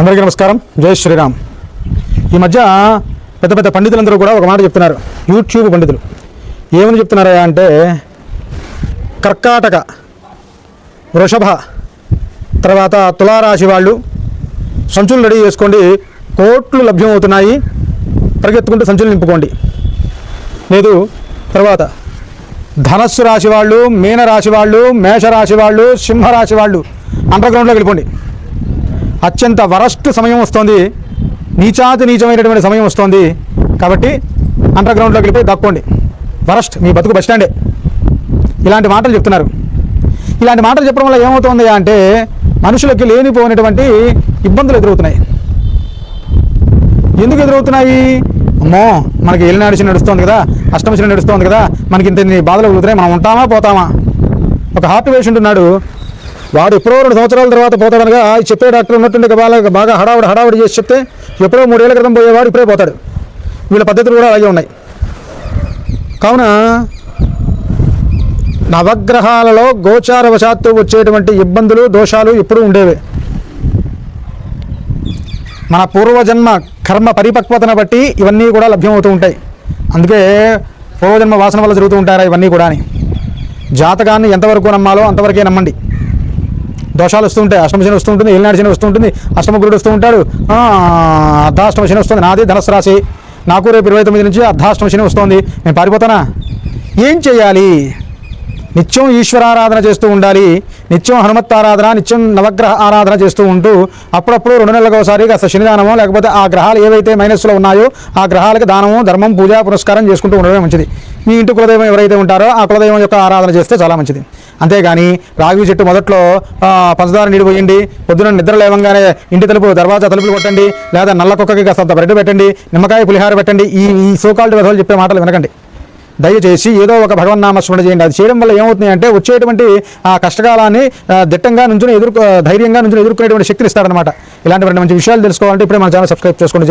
అందరికీ నమస్కారం. జై శ్రీరామ్. ఈ మధ్య పెద్ద పెద్ద పండితులందరూ కూడా ఒక మాట చెప్తున్నారు. యూట్యూబ్ పండితులు. ఏమని చెప్తున్నారా అంటే కర్కాటక వృషభ తర్వాత తులారాశి వాళ్ళు సంచులు రెడీ చేసుకోండి. కోట్లు లభ్యమవుతున్నాయి. పరిగెత్తుకుంటూ సంచులు నింపుకోండి. లేదు తర్వాత ధనస్సు రాశి వాళ్ళు మీనరాశి వాళ్ళు మేషరాశి వాళ్ళు సింహరాశి వాళ్ళు అండర్గ్రౌండ్లోకి వెళ్ళిపోండి. అత్యంత వరస్ట్ సమయం వస్తుంది. నీచాతి నీచమైనటువంటి సమయం వస్తుంది. కాబట్టి అండర్ గ్రౌండ్లోకి వెళ్ళిపోయి దక్కోండి. వరస్ట్ మీ బతుకు బస్ స్టాండే. ఇలాంటి మాటలు చెప్తున్నారు. ఇలాంటి మాటలు చెప్పడం వల్ల ఏమవుతుంది అంటే మనుషులకి లేనిపోయినటువంటి ఇబ్బందులు ఎదురవుతున్నాయి. ఎందుకు ఎదురవుతున్నాయి? అమ్మో మనకి ఏలినాడిచి నడుస్తుంది కదా. అష్టమశని నడుస్తుంది కదా. మనకి ఇంత బాధలు కలుగుతున్నాయి? మనం ఉంటామా పోతామా? ఒక హార్ట్ పేషెంట్ ఉన్నాడు. వాడు ఎప్పుడో రెండు సంవత్సరాల తర్వాత పోతాడనగా చెప్పే డాక్టర్ ఉన్నట్టుండి బాగా బాగా హడావుడి హడావుడి చేసి చెప్తే ఎప్పుడో మూడేళ్ళ క్రితం పోయేవాడు ఇప్పుడే పోతాడు. వీళ్ళ పద్ధతులు కూడా అలాగే ఉన్నాయి. కావున నవగ్రహాలలో గోచారవశాత్తు వచ్చేటువంటి ఇబ్బందులు దోషాలు ఎప్పుడూ ఉండేవే. మన పూర్వజన్మ కర్మ పరిపక్వతను బట్టి ఇవన్నీ కూడా లభ్యమవుతూ ఉంటాయి. అందుకే పూర్వజన్మ వాసన వల్ల జరుగుతూ ఉంటారా ఇవన్నీ కూడా అని జాతకాన్ని ఎంతవరకు నమ్మాలో అంతవరకే నమ్మండి. దోషాలు వస్తుంటాయి అష్టమశని వస్తుంటుంది ఏలినాడు శని వస్తుంటుంది అష్టమగురుడు అష్టమ వస్తూ ఉంటాడు. ఆ, అర్ధాష్టమ శని వస్తుంది. నాది ధనస్సు రాశి. నాకు రేపు ఇరవై తొమ్మిది నుంచి అర్ధాష్టమ శని వస్తుంది. నేను పారిపోతానా? ఏం చేయాలి? నిత్యం ఈశ్వరారాధన చేస్తూ ఉండాలి. నిత్యం హనుమత్ ఆరాధన నిత్యం నవగ్రహ ఆరాధన చేస్తూ ఉంటూ అప్పుడప్పుడు రెండు నెలలకు ఒకసారి కాస్త శనిదానమో లేకపోతే ఆ గ్రహాలు ఏవైతే మైనస్లో ఉన్నాయో ఆ గ్రహాలకు దానము ధర్మం పూజ పురస్కారం చేసుకుంటూ ఉండడమే మంచిది. మీ ఇంటి కులదైవం ఎవరైతే ఉంటారో ఆ కులదైవం యొక్క ఆరాధన చేస్తే చాలా మంచిది. అంతేగాని రాగి చెట్టు మొదట్లో పంచదార నీళ్ళు పోయండి పొద్దున నిద్ర లేవంగానే ఇంటి తలుపు దర్వాజా తలుపులు కొట్టండి లేదా నల్ల కుక్కకి కాస్తంత బ్రెడ్ పెట్టండి నిమ్మకాయ పులిహార పెట్టండి ఈ ఈ సోకాల్డ్ విధులు చెప్పే మాటలు వినకండి. దయచేసి ఏదో ఒక భగవన్నామస్మరణ చేయండి. అది చేయడం వల్ల ఏమవుతుంది అంటే వచ్చేటువంటి ఆ కష్టకాలాన్ని దిట్టంగా నుంచుని ఎదుర్కొ ధైర్యంగా నుంచుని ఎదుర్కొనేటువంటి శక్తిని ఇస్తాడనమాట ఇలాంటి మంచి విషయాలు తెలుసుకోవాలంటే ఇప్పుడే మన ఛానల్ సబ్స్క్రైబ్ చేసుకోండి